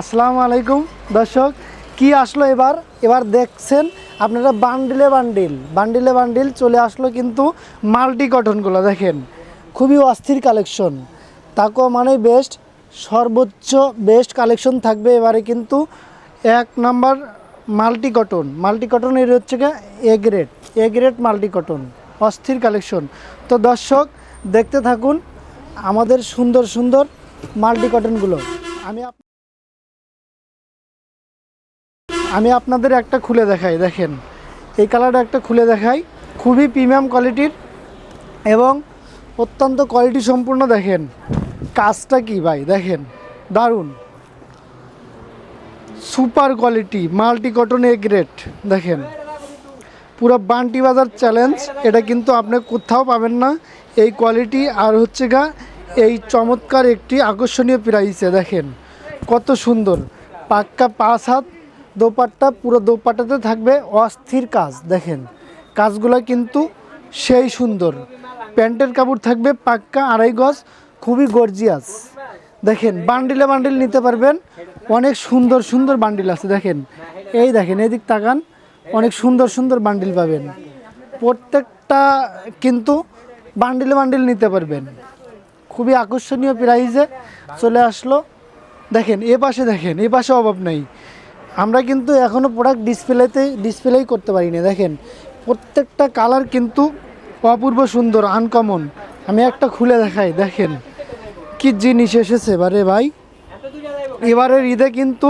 আসসালামু আলাইকুম, দর্শক। কি আসলো এবার? এবার দেখছেন আপনারা বান্ডিলে বান্ডিল। বান্ডিলে বান্ডিল চলে আসলো কিন্তু মাল্টি কটনগুলো দেখেন। খুবই অস্থির কালেকশন। তাকো মানে বেস্ট সর্বোচ্চ বেস্ট কালেকশন থাকবে এবারে কিন্তু এক number multi cotton multi cotton এর হচ্ছে A grade A grade multi cotton অস্থির কালেকশন। তো দর্শক, দেখতে থাকুন আমাদের সুন্দর সুন্দর মাল্টি কটনগুলো আমি আমি আপনাদের একটা খুলে দেখাই, দেখেন। এই কালারটা একটা খুলে দেখাই। খুবই প্রিমিয়াম কোয়ালিটির এবং অত্যন্ত কোয়ালিটি সম্পূর্ণ, দেখেন। কাজটা কি ভাই, দেখেন। দারুণ। Super quality multi cotton A grade দেখেন। পুরো বান্টি বাজার চ্যালেঞ্জ এটা কিন্তু আপনি কোথাও পাবেন না। এই কোয়ালিটি আর হচ্ছে গা, এই চমৎকার একটি আকর্ষণীয় প্রাইসে দেখেন। কত সুন্দর। পাক্কা পাঁচ হাত দোপাট্টা, পুরো দোপাট্টাতে থাকবে অস্থির কাজ, দেখেন। কাজগুলো কিন্তু সেই সুন্দর। প্যান্টের কাপড় থাকবে পাক্কা আড়াই গজ, খুবই গর্জিয়াস। দেখেন, বান্ডিলে বান্ডিল নিতে পারবেন। অনেক সুন্দর সুন্দর বান্ডিল আছে, দেখেন। এই দেখেন, এদিক তাকান, অনেক সুন্দর সুন্দর বান্ডিল পাবেন। প্রত্যেকটা কিন্তু বান্ডিলে বান্ডিল নিতে পারবেন। খুবই আকর্ষণীয় প্রাইজে চলে আসলো। দেখেন, এ পাশে দেখেন, এ পাশে অভাব নেই। আমরা কিন্তু এখনও প্রোডাক্ট ডিসপ্লেতে ডিসপ্লেই করতে পারি না দেখেন। প্রত্যেকটা কালার কিন্তু অপূর্ব সুন্দর আনকমন আমি একটা খুলে দেখাই, দেখেন। কি জিনিস এসেছে এবারে ভাই। এবারের ঈদে কিন্তু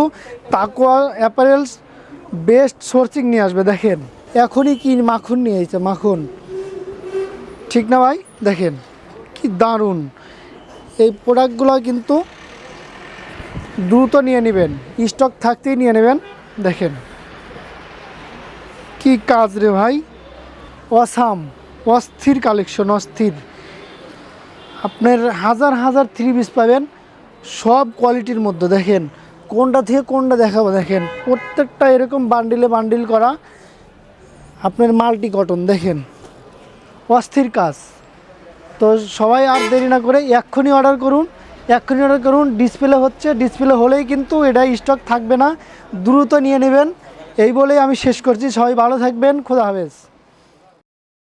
তাকোয়া অ্যাপারেলস বেস্ট সোর্সিং নিয়ে আসবে, দেখেন। এখনই কি মাখন নিয়ে এসেছে, মাখন। ঠিক না ভাই? দেখেন, কি দারুণ। এই প্রোডাক্টগুলো কিন্তু দ্রুত নিয়ে নেবেন। স্টক থাকতেই নিয়ে নেবেন। দেখেন। কি কাজ রে ভাই। অসাম। অস্থির কালেকশন, অস্থির। আপনার হাজার হাজার থ্রি পিস পাবেন সব কোয়ালিটির মধ্যে। দেখেন, কোনটা থেকে কোনটা দেখাবো? দেখেন, প্রত্যেকটা এরকম বান্ডিলে বান্ডিল করা আপনার মাল্টি কটন। দেখেন, অস্থির কাজ। তো সবাই আর দেরি না করে এক্ষুনি অর্ডার করুন। এক্ষুনি অর্ডার করুন ডিসপ্লে হচ্ছে ডিসপ্লে হলেই কিন্তু এটা স্টক থাকবে না। দ্রুত নিয়ে নেবেন। এই বলেই আমি শেষ করছি। সবাই ভালো থাকবেন। খোদা হাফেজ।